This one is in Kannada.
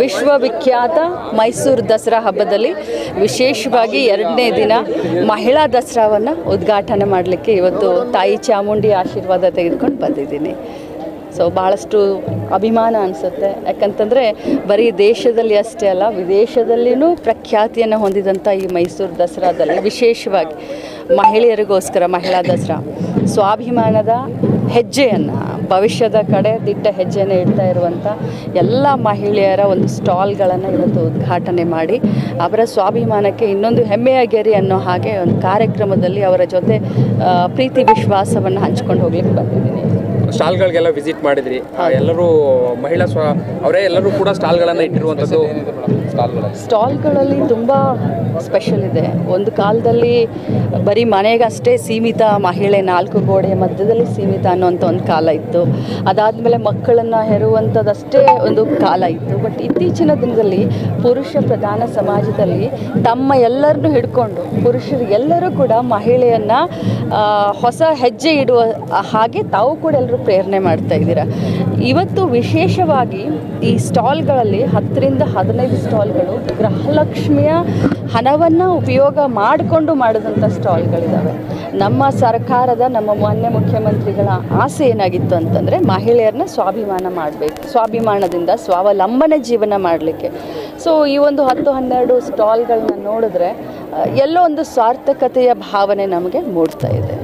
ವಿಶ್ವವಿಖ್ಯಾತ ಮೈಸೂರು ದಸರಾ ಹಬ್ಬದಲ್ಲಿ ವಿಶೇಷವಾಗಿ ಎರಡನೇ ದಿನ ಮಹಿಳಾ ದಸರಾವನ್ನು ಉದ್ಘಾಟನೆ ಮಾಡಲಿಕ್ಕೆ ಇವತ್ತು ತಾಯಿ ಚಾಮುಂಡಿ ಆಶೀರ್ವಾದ ತೆಗೆದುಕೊಂಡು ಬಂದಿದ್ದೀನಿ. ಸೊ ಭಾಳಷ್ಟು ಅಭಿಮಾನ ಅನಿಸುತ್ತೆ. ಯಾಕಂತಂದರೆ ಬರೀ ದೇಶದಲ್ಲಿ ಅಷ್ಟೇ ಅಲ್ಲ ವಿದೇಶದಲ್ಲಿಯೂ ಪ್ರಖ್ಯಾತಿಯನ್ನು ಹೊಂದಿದಂಥ ಈ ಮೈಸೂರು ದಸರಾದಲ್ಲಿ ವಿಶೇಷವಾಗಿ ಮಹಿಳೆಯರಿಗೋಸ್ಕರ ಮಹಿಳಾ ದಸರಾ ಸ್ವಾಭಿಮಾನದ ಹೆಜ್ಜೆಯನ್ನು ಭವಿಷ್ಯದ ಕಡೆ ದಿಟ್ಟ ಹೆಜ್ಜೆನೇ ಇಡ್ತಾ ಇರುವಂಥ ಎಲ್ಲ ಮಹಿಳೆಯರ ಒಂದು ಸ್ಟಾಲ್ಗಳನ್ನು ಇವತ್ತು ಉದ್ಘಾಟನೆ ಮಾಡಿ ಅವರ ಸ್ವಾಭಿಮಾನಕ್ಕೆ ಇನ್ನೊಂದು ಹೆಮ್ಮೆಯ ಗೆರಿ ಅನ್ನೋ ಹಾಗೆ ಒಂದು ಕಾರ್ಯಕ್ರಮದಲ್ಲಿ ಅವರ ಜೊತೆ ಪ್ರೀತಿ ವಿಶ್ವಾಸವನ್ನು ಹಂಚ್ಕೊಂಡು ಹೋಗ್ಲಿಕ್ಕೆ ಬಂದಿದ್ದೀನಿ. ಸ್ಟಾಲ್ಗಳಿಗೆಲ್ಲ ವಿಸಿಟ್ ಮಾಡಿದ್ರಿ. ಎಲ್ಲರೂ ಮಹಿಳಾ ಸ್ವ ಅವರೇ ಎಲ್ಲರೂ ಕೂಡ ಸ್ಟಾಲ್ಗಳನ್ನು ಇಟ್ಟಿರುವಂಥದ್ದು ಸ್ಟಾಲ್ಗಳಲ್ಲಿ ತುಂಬ ಸ್ಪೆಷಲ್ ಇದೆ. ಒಂದು ಕಾಲದಲ್ಲಿ ಬರೀ ಮನೆಗಷ್ಟೇ ಸೀಮಿತ ಮಹಿಳೆ ನಾಲ್ಕು ಗೋಡೆ ಮಧ್ಯದಲ್ಲಿ ಸೀಮಿತ ಅನ್ನೋಂಥ ಒಂದು ಕಾಲ ಇತ್ತು. ಅದಾದಮೇಲೆ ಮಕ್ಕಳನ್ನು ಹೆರುವಂಥದ್ದಷ್ಟೇ ಒಂದು ಕಾಲ ಇತ್ತು. ಬಟ್ ಇತ್ತೀಚಿನ ದಿನದಲ್ಲಿ ಪುರುಷ ಪ್ರಧಾನ ಸಮಾಜದಲ್ಲಿ ತಮ್ಮ ಎಲ್ಲರನ್ನು ಹಿಡ್ಕೊಂಡು ಪುರುಷರು ಎಲ್ಲರೂ ಕೂಡ ಮಹಿಳೆಯನ್ನು ಹೊಸ ಹೆಜ್ಜೆ ಇಡುವ ಹಾಗೆ ತಾವು ಕೂಡ ಎಲ್ಲರೂ ಪ್ರೇರಣೆ ಮಾಡ್ತಾ ಇದ್ದೀರಾ. ಇವತ್ತು ವಿಶೇಷವಾಗಿ ಈ ಸ್ಟಾಲ್ಗಳಲ್ಲಿ ಹತ್ತರಿಂದ ಹದಿನೈದು ಸ್ಟಾಲ್ಗಳು ಗೃಹಲಕ್ಷ್ಮಿಯ ಹಣವನ್ನು ಉಪಯೋಗ ಮಾಡಿಕೊಂಡು ಮಾಡಿದಂಥ ಸ್ಟಾಲ್ಗಳಿದ್ದಾವೆ ನಮ್ಮ ಸರ್ಕಾರದ, ನಮ್ಮ ಮಾನ್ಯ ಮುಖ್ಯಮಂತ್ರಿಗಳ ಆಸೆ ಏನಾಗಿತ್ತು ಅಂತಂದರೆ ಮಹಿಳೆಯರನ್ನ ಸ್ವಾಭಿಮಾನ ಮಾಡಬೇಕು, ಸ್ವಾಭಿಮಾನದಿಂದ ಸ್ವಾವಲಂಬನೆ ಜೀವನ ಮಾಡಲಿಕ್ಕೆ. ಸೊ ಈ ಒಂದು ಹತ್ತು ಹನ್ನೆರಡು ಸ್ಟಾಲ್ಗಳನ್ನ ನೋಡಿದ್ರೆ ಎಲ್ಲೋ ಒಂದು ಸಾರ್ಥಕತೆಯ ಭಾವನೆ ನಮಗೆ ಮೂಡ್ತಾ ಇದೆ.